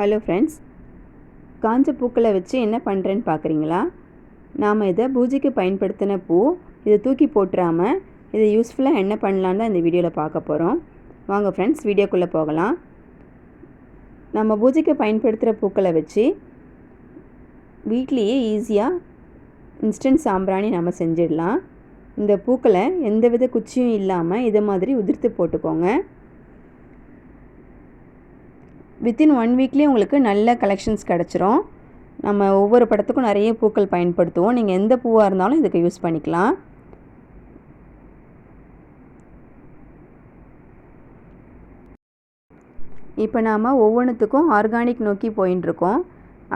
Hello friends காஞ்ச பூக்களை வச்சு என்ன பண்ணுறேன்னு பார்க்குறீங்களா நாம் இதை பூஜைக்கு பயன்படுத்தின பூ இதை தூக்கி போட்டுறாமல் இதை யூஸ்ஃபுல்லாக என்ன பண்ணலான்னு தான் இந்த வீடியோவில் பார்க்க போகிறோம் வாங்க ஃப்ரெண்ட்ஸ் வீடியோக்குள்ளே போகலாம். நம்ம பூஜைக்கு பயன்படுத்துகிற பூக்களை வச்சு வீட்லேயே ஈஸியாக இன்ஸ்டன்ட் சாம்பிராணி நம்ம செஞ்சிடலாம். இந்த பூக்களை எந்தவித குச்சியும் இல்லாமல் இதை மாதிரி உதிர்த்து போட்டுக்கோங்க. வித்தின் ஒன் வீக்லேயே உங்களுக்கு நல்ல கலெக்ஷன்ஸ் கிடச்சிரும். நம்ம ஒவ்வொரு படத்துக்கும் நிறைய பூக்கள் பயன்படுத்துவோம். நீங்கள் எந்த பூவாக இருந்தாலும் இதுக்கு யூஸ் பண்ணிக்கலாம். இப்போ நாம் ஒவ்வொன்றுத்துக்கும் ஆர்கானிக் நோக்கி போயின்ட்டுருக்கோம்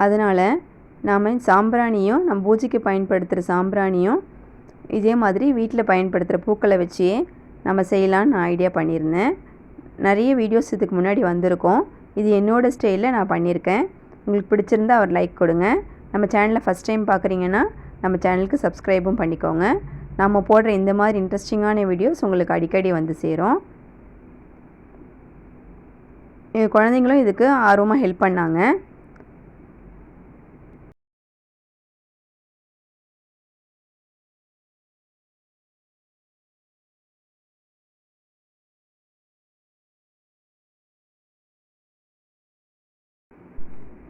அதனால் நாம் சாம்பிராணியும் நம்ம பூஜைக்கு பயன்படுத்துகிற சாம்பிராணியும் இதே மாதிரி வீட்டில் பயன்படுத்துகிற பூக்களை வச்சே நம்ம செய்யலான்னு நான் ஐடியா பண்ணியிருந்தேன். நிறைய வீடியோஸ் இதுக்கு முன்னாடி வந்திருக்கோம். இது என்னோடய ஸ்டைலில் நான் பண்ணியிருக்கேன். உங்களுக்கு பிடிச்சிருந்தா அவர் லைக் கொடுங்க. நம்ம சேனலில் ஃபஸ்ட் டைம் பார்க்குறீங்கன்னா நம்ம சேனலுக்கு சப்ஸ்கிரைபும் பண்ணிக்கோங்க. நம்ம போடுற இந்த மாதிரி இன்ட்ரெஸ்டிங்கான வீடியோஸ் உங்களுக்கு அடிக்கடி வந்து சேரும். குழந்தைங்களும் இதுக்கு ஆர்வமாக ஹெல்ப் பண்ணாங்க.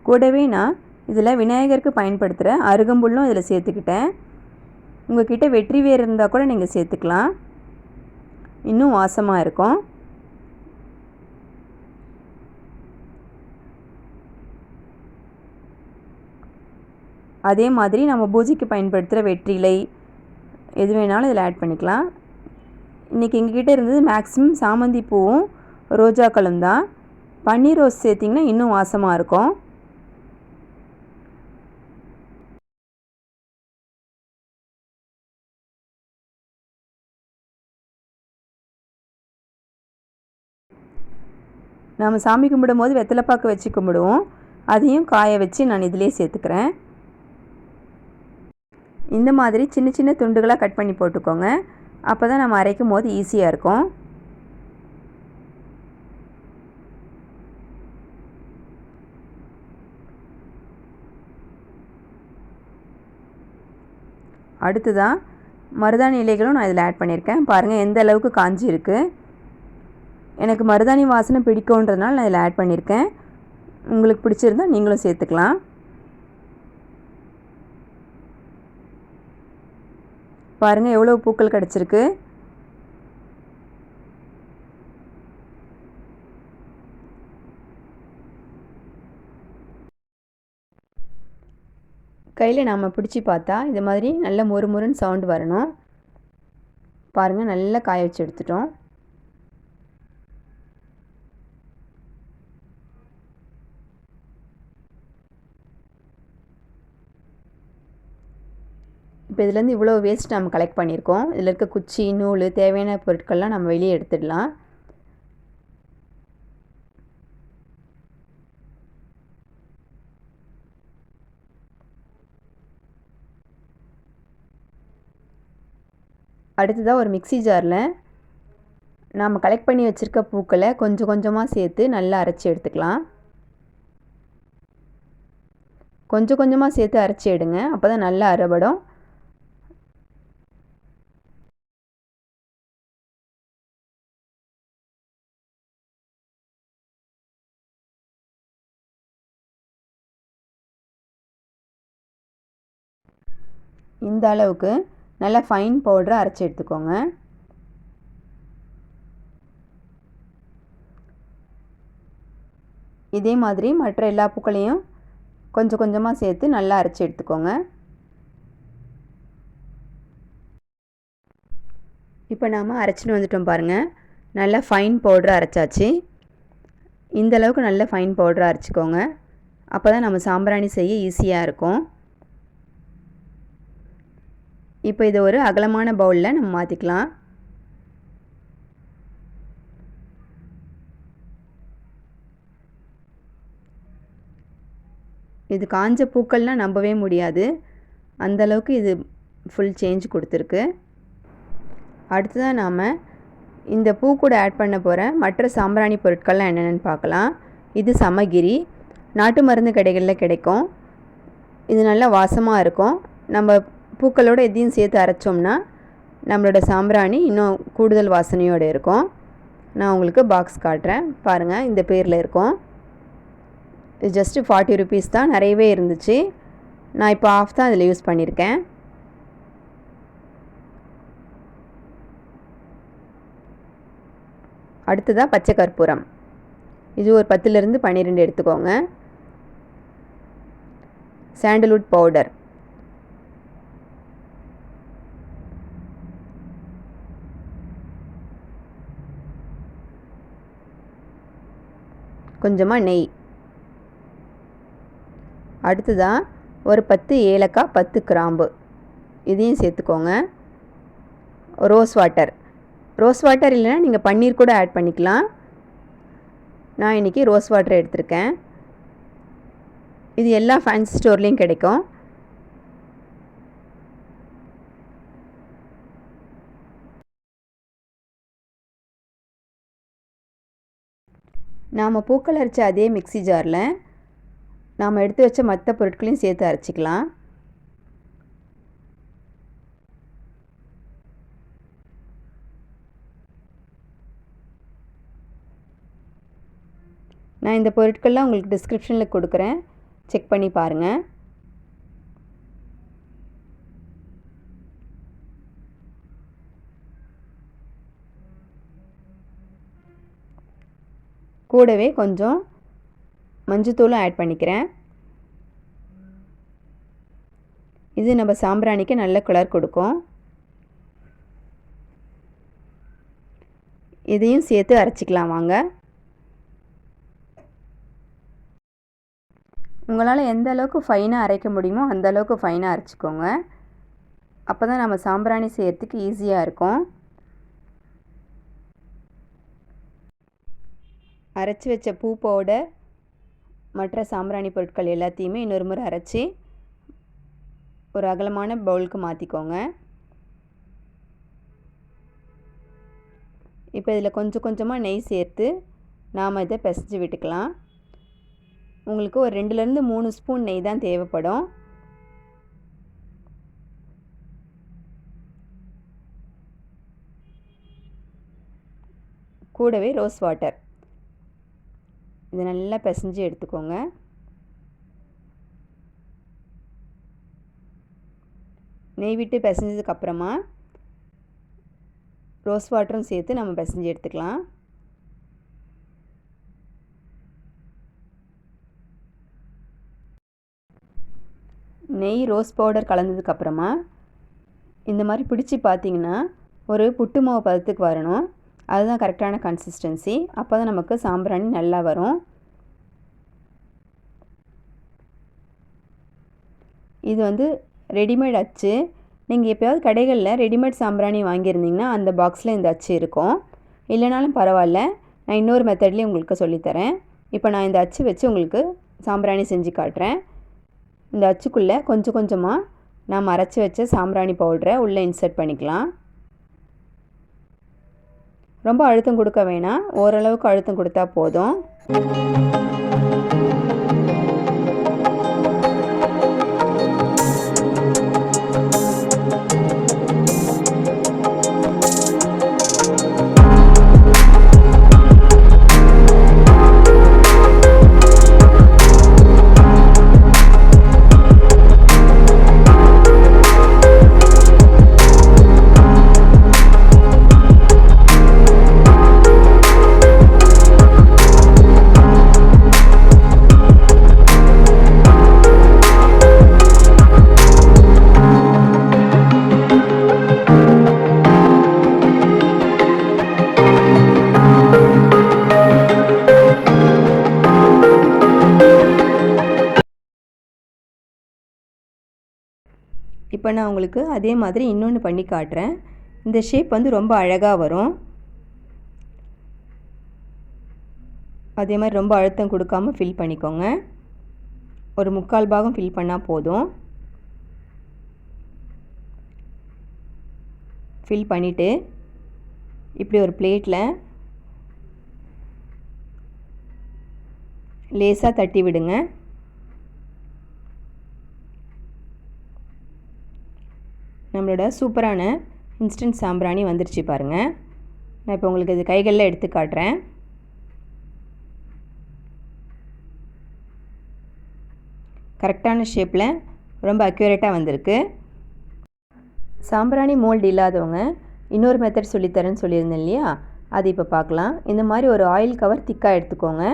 கூடவே நான் இதில் விநாயகருக்கு பயன்படுத்துகிற அருகம்புல்லும் இதில் சேர்த்துக்கிட்டேன். உங்கள் கிட்டே வெற்றி வேர் இருந்தால் கூட நீங்கள் சேர்த்துக்கலாம். இன்னும் வாசமாக இருக்கும். அதே மாதிரி நம்ம பூஜைக்கு பயன்படுத்துகிற வெற்றிலை எது வேணாலும் இதில் ஆட் பண்ணிக்கலாம். இன்றைக்கி எங்ககிட்ட இருந்தது மேக்ஸிமம் சாமந்தி பூவும் ரோஜாக்களும் தான். பன்னீர் ரோஸ் சேர்த்திங்கன்னா இன்னும் வாசமாக இருக்கும். நாம் சாமி கும்பிடும் போது வெத்தலைப்பாக்கு வச்சு கும்பிடுவோம். அதையும் காய வச்சு நான் இதிலே சேர்த்துக்கிறேன். இந்த மாதிரி சின்ன சின்ன துண்டுகளாக கட் பண்ணி போட்டுக்கோங்க. அப்போ தான் நம்ம அரைக்கும் போது ஈஸியாக இருக்கும். அடுத்ததாக மருதாணி இலைகளும் நான் இதில் ஆட் பண்ணியிருக்கேன். பாருங்கள் எந்த அளவுக்கு காஞ்சி இருக்குது எனக்கு மருதாணி வாசனை பிடிக்கும்ன்றதுனால நான் இதில் ஆட் பண்ணியிருக்கேன். உங்களுக்கு பிடிச்சிருந்தால் நீங்களும் சேர்த்துக்கலாம். பாருங்கள் எவ்வளோ பூக்கள் கிடச்சிருக்கு. கையில் நாம் பிடிச்சி பார்த்தா இது மாதிரி நல்ல மொறு மொறுன்னு சவுண்டு வரணும். பாருங்கள் நல்லா காய வச்சு எடுத்துட்டோம். இப்போ இதுலேருந்து இவ்வளோ வேஸ்ட் நம்ம கலெக்ட் பண்ணியிருக்கோம். இதில் இருக்க குச்சி நூல் தேவையான பொருட்கள்லாம் நம்ம வெளியே எடுத்துடலாம். அடுத்ததாக ஒரு மிக்சி ஜாரில் நாம் கலெக்ட் பண்ணி வச்சுருக்க பூக்களை கொஞ்சம் கொஞ்சமாக சேர்த்து நல்லா அரைச்சி எடுத்துக்கலாம். கொஞ்சம் கொஞ்சமாக சேர்த்து அரைச்சி எடுங்க. அப்போ தான் நல்லா அரைபடும் இந்த அளவுக்கு நல்லா ஃபைன் பவுடரை அரைச்சி எடுத்துக்கோங்க. இதே மாதிரி மற்ற எல்லா பூக்களையும் கொஞ்சம் கொஞ்சமாக சேர்த்து நல்லா அரைச்சி எடுத்துக்கோங்க. இப்போ நாம் அரைச்சின்னு வந்துட்டோம் பாருங்கள் நல்லா ஃபைன் பவுட்ரு அரைச்சாச்சு. இந்த அளவுக்கு நல்ல ஃபைன் பவுட்ரு அரைச்சிக்கோங்க. அப்போ தான் நம்ம சாம்பிராணி செய்ய ஈஸியாக இருக்கும். இப்போ இதை ஒரு அகலமான பவுலில் நம்ம மாற்றிக்கலாம். இது காஞ்ச பூக்கள்னால் நம்பவே முடியாது. அந்தளவுக்கு இது ஃபுல் சேஞ்ச் கொடுத்துருக்கு. அடுத்ததாக நாம் இந்த பூ கூட ஆட் பண்ண போகிற மற்ற சாம்பிராணி பொருட்கள்லாம் என்னென்னு பார்க்கலாம். இது சமகிரி. நாட்டு மருந்து கடைகளில் கிடைக்கும். இது நல்லா வாசமாக இருக்கும். நம்ம பூக்களோடு எதையும் சேர்த்து அரைச்சோம்னா நம்மளோட சாம்பிராணி இன்னும் கூடுதல் வாசனையோடு இருக்கும். நான் உங்களுக்கு பாக்ஸ் காட்டுறேன். பாருங்கள் இந்த பேரில் இருக்கும். இது ஜஸ்ட்டு ஃபார்ட்டி ருபீஸ் தான். நிறையவே இருந்துச்சு. நான் இப்போ ஆஃப் தான் அதில் யூஸ் பண்ணியிருக்கேன். அடுத்ததாக பச்சை கற்பூரம். இது ஒரு பத்துலேருந்து பன்னிரெண்டு எடுத்துக்கோங்க. சாண்டல்வுட் பவுடர் கொஞ்சமாக நெய். அடுத்ததாக ஒரு பத்து ஏலக்காய் பத்து கிராம்பு. இதையும் சேர்த்துக்கோங்க. Rose water. ரோஸ் வாட்டர் இல்லைன்னா நீங்கள் பன்னீர் கூட ஆட் பண்ணிக்கலாம். நான் இன்றைக்கி ரோஸ் வாட்டர் எடுத்திருக்கேன். இது எல்லா ஃபேன்சி ஸ்டோர்லேயும் கிடைக்கும். நாம் பூக்கள் அரைச்ச அதே மிக்சி ஜாரில் நாம் எடுத்து வச்ச மற்ற பொருட்களையும் சேர்த்து அரைச்சிக்கலாம். நான் இந்த பொருட்கள்லாம் உங்களுக்கு டிஸ்கிரிப்ஷனில் கொடுக்குறேன். செக் பண்ணி பாருங்கள் கூடவே கொஞ்சம் மஞ்சத்தூளும் ஆட் பண்ணிக்கிறேன். இது நம்ம சாம்பிராணிக்கு நல்ல கலர் கொடுக்கும். இதையும் சேர்த்து அரைச்சிக்கலாம் வாங்க. உங்களால் எந்த அளவுக்கு ஃபைனாக அரைக்க முடியுமோ அந்த அளவுக்கு ஃபைனாக அரைச்சிக்கோங்க. அப்போ தான் நம்ம சாம்பிராணி செய்கிறதுக்கு ஈஸியாக இருக்கும். அரைச்சி வச்ச பூ பவுடர் மற்ற சாம்பிராணி பொருட்கள் எல்லாத்தையுமே இன்னொரு முறை அரைச்சி ஒரு அகலமான பவுலுக்கு மாற்றிக்கோங்க இப்போ இதில் கொஞ்சம் கொஞ்சமாக நெய் சேர்த்து நாம் இதை பிசைஞ்சு விட்டுக்கலாம். உங்களுக்கு ஒரு ரெண்டுலேருந்து மூணு ஸ்பூன் நெய் தான் தேவைப்படும். கூடவே ரோஸ் வாட்டர். இது நல்லா பிசைஞ்சு எடுத்துக்கோங்க. நெய் விட்டு பிசைஞ்சதுக்கப்புறமா ரோஸ் வாட்டரும் சேர்த்து நம்ம பிசைஞ்சு எடுத்துக்கலாம். நெய் ரோஸ் பவுடர் கலந்ததுக்கப்புறமா இந்த மாதிரி பிடிச்சி பார்த்தீங்கன்னா ஒரு புட்டு மாவு பதத்துக்கு வரணும். அதுதான் கரெக்டான கன்சிஸ்டன்சி அப்போ தான் நமக்கு சாம்பிராணி நல்லா வரும். இது வந்து ரெடிமேட் அச்சு. நீங்கள் எப்போயாவது கடைகளில் ரெடிமேட் சாம்பிராணி வாங்கியிருந்தீங்கன்னா அந்த பாக்ஸில் இந்த அச்சு இருக்கும். இல்லைனாலும் பரவாயில்ல. நான் இன்னொரு மெத்தட்லேயும் உங்களுக்கு சொல்லித்தரேன். இப்போ நான் இந்த அச்சு வச்சு உங்களுக்கு சாம்பிராணி செஞ்சு காட்டுறேன். இந்த அச்சுக்குள்ளே கொஞ்சம் கொஞ்சமாக நாம் அரைச்சி வச்ச சாம்பிராணி பவுடரை உள்ளே இன்சர்ட் பண்ணிக்கலாம். ரொம்ப அழுத்தம் கொடுக்க வேணாம். ஓரளவுக்கு அழுத்தம் கொடுத்தா போதும். நான் உங்களுக்கு அதே மாதிரி இன்னொன்று பண்ணி காட்டுறேன். இந்த ஷேப் வந்து ரொம்ப அழகாக வரும். அதே மாதிரி ரொம்ப அழுத்தம் கொடுக்காம ஃபில் பண்ணிக்கோங்க. ஒரு முக்கால் பாகம் ஃபில் பண்ணால் போதும். ஃபில் பண்ணிவிட்டு இப்படி ஒரு பிளேட்டில் லேசாக தட்டி விடுங்க. நம்மளோட சூப்பரான இன்ஸ்டன்ட் சாம்பிராணி வந்துருச்சு பாருங்கள் நான் இப்போ உங்களுக்கு இது கைகளில் எடுத்து காட்டுறேன். கரெக்டான ஷேப்பில் ரொம்ப அக்யூரேட்டாக வந்திருக்கு. சாம்பிராணி மோல்டு இல்லாதவங்க இன்னொரு மெத்தட் சொல்லித்தரேன்னு சொல்லியிருந்தேன் இல்லையா? அது இப்போ பார்க்கலாம் இந்த மாதிரி ஒரு ஆயில் கவர் திக்காக எடுத்துக்கோங்க.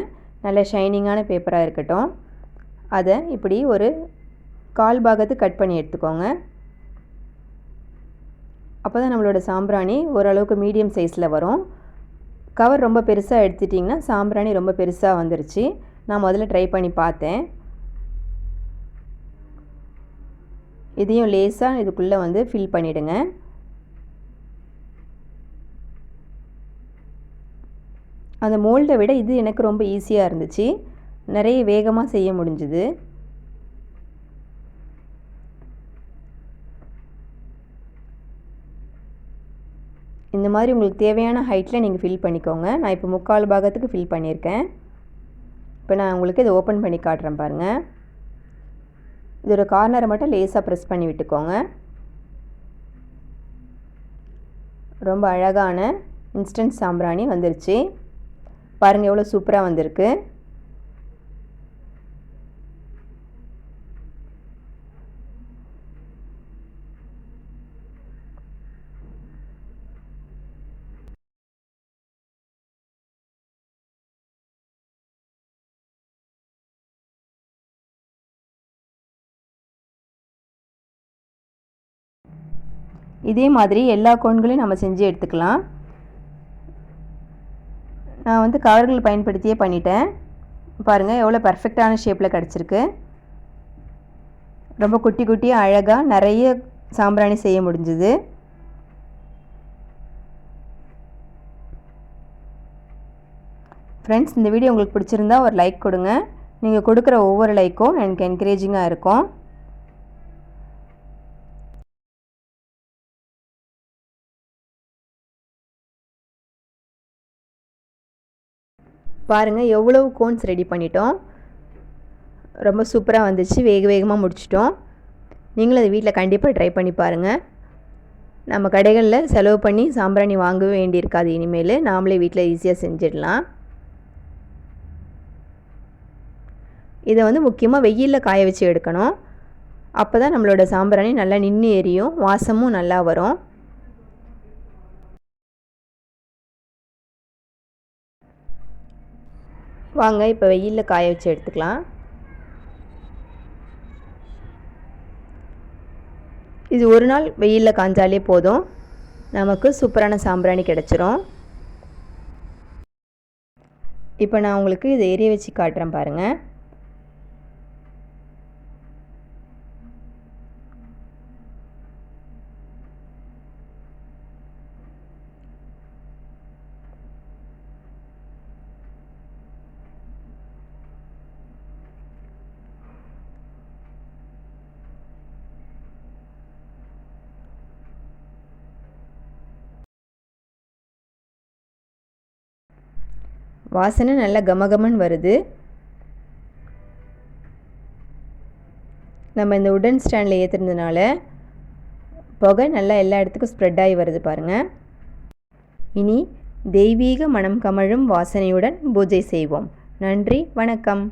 நல்ல ஷைனிங்கான பேப்பராக இருக்கட்டும். அதை இப்படி ஒரு கால் பாகத்து கட் பண்ணி எடுத்துக்கோங்க. அப்போ தான் நம்மளோட சாம்பிராணி ஓரளவுக்கு மீடியம் சைஸில் வரும். கவர் ரொம்ப பெருசாக எடுத்துட்டிங்கன்னா சாம்பிராணி ரொம்ப பெருசாக வந்துருச்சு. நான் முதல்ல ட்ரை பண்ணி பார்த்தேன். இதையும் லேஸாக இதுக்குள்ளே வந்து ஃபில் பண்ணிவிடுங்க அந்த மோல்டை விட இது எனக்கு ரொம்ப ஈஸியாக இருந்துச்சு. நிறைய வேகமாக செய்ய முடிஞ்சுது. இந்த மாதிரி உங்களுக்கு தேவையான ஹைட்டில் நீங்கள் ஃபில் பண்ணிக்கோங்க. நான் இப்போ முக்கால் பாகத்துக்கு ஃபில் பண்ணியிருக்கேன். இப்போ நான் உங்களுக்கு இதை ஓப்பன் பண்ணி காட்டுறேன் பாருங்கள் இதோட கார்னரை மட்டும் லேஸாக ப்ரெஸ் பண்ணி விட்டுக்கோங்க. ரொம்ப அழகான இன்ஸ்டன்ட் சாம்பிராணி வந்துருச்சு. பாருங்கள் எவ்வளோ சூப்பராக வந்திருக்கு. இதே மாதிரி எல்லா கோன்களையும் நம்ம செஞ்சு எடுத்துக்கலாம். நான் வந்து கவர்கள் பயன்படுத்தியே பண்ணிட்டேன். பாருங்கள் எவ்வளோ பர்ஃபெக்டான ஷேப்பில் கிடச்சிருக்கு. ரொம்ப குட்டி குட்டியாக அழகாக நிறைய சாம்பிராணி செய்ய முடிஞ்சுது. ஃப்ரெண்ட்ஸ் இந்த வீடியோ உங்களுக்கு பிடிச்சிருந்தா ஒரு லைக் கொடுங்க. நீங்கள் கொடுக்குற ஒவ்வொரு லைக்கும் எனக்கு என்கரேஜிங்காக இருக்கும். பாருங்கள் எவ்வளவு கோன்ஸ் ரெடி பண்ணிட்டோம். ரொம்ப சூப்பராக வந்துச்சு. வேக வேகமாக முடிச்சிட்டோம். நீங்களும் அதை வீட்டில் கண்டிப்பாக ட்ரை பண்ணி பாருங்கள் நம்ம கடைகளில் செலவு பண்ணி சாம்பிராணி வாங்கவே வேண்டியிருக்காது. இனிமேல் நாமளே வீட்டில் ஈஸியாக செஞ்சிடலாம். இதை வந்து முக்கியமாக வெயிலில் காய வச்சு எடுக்கணும். அப்போ தான் நம்மளோட சாம்பிராணி நல்லா நின்று எரியும். வாசமும் நல்லா வரும். வாங்க இப்போ வெயிலில் காய வச்சு எடுத்துக்கலாம். இது ஒரு நாள் வெயிலில் காஞ்சாலே போதும். நமக்கு சூப்பரான சாம்பிராணி கிடச்சிரும். இப்போ நான் உங்களுக்கு இதை எரிய வச்சு காட்டுறேன் பாருங்கள் வாசனை நல்லா கமகமன் வருது. நம்ம இந்த உடன் ஸ்டாண்டில் ஏற்றுனதுனால புகை நல்லா எல்லா இடத்துக்கும் ஸ்ப்ரெட் ஆகி வருது பாருங்கள் இனி தெய்வீக மனம் கமழும் வாசனையுடன் பூஜை செய்வோம். நன்றி வணக்கம்.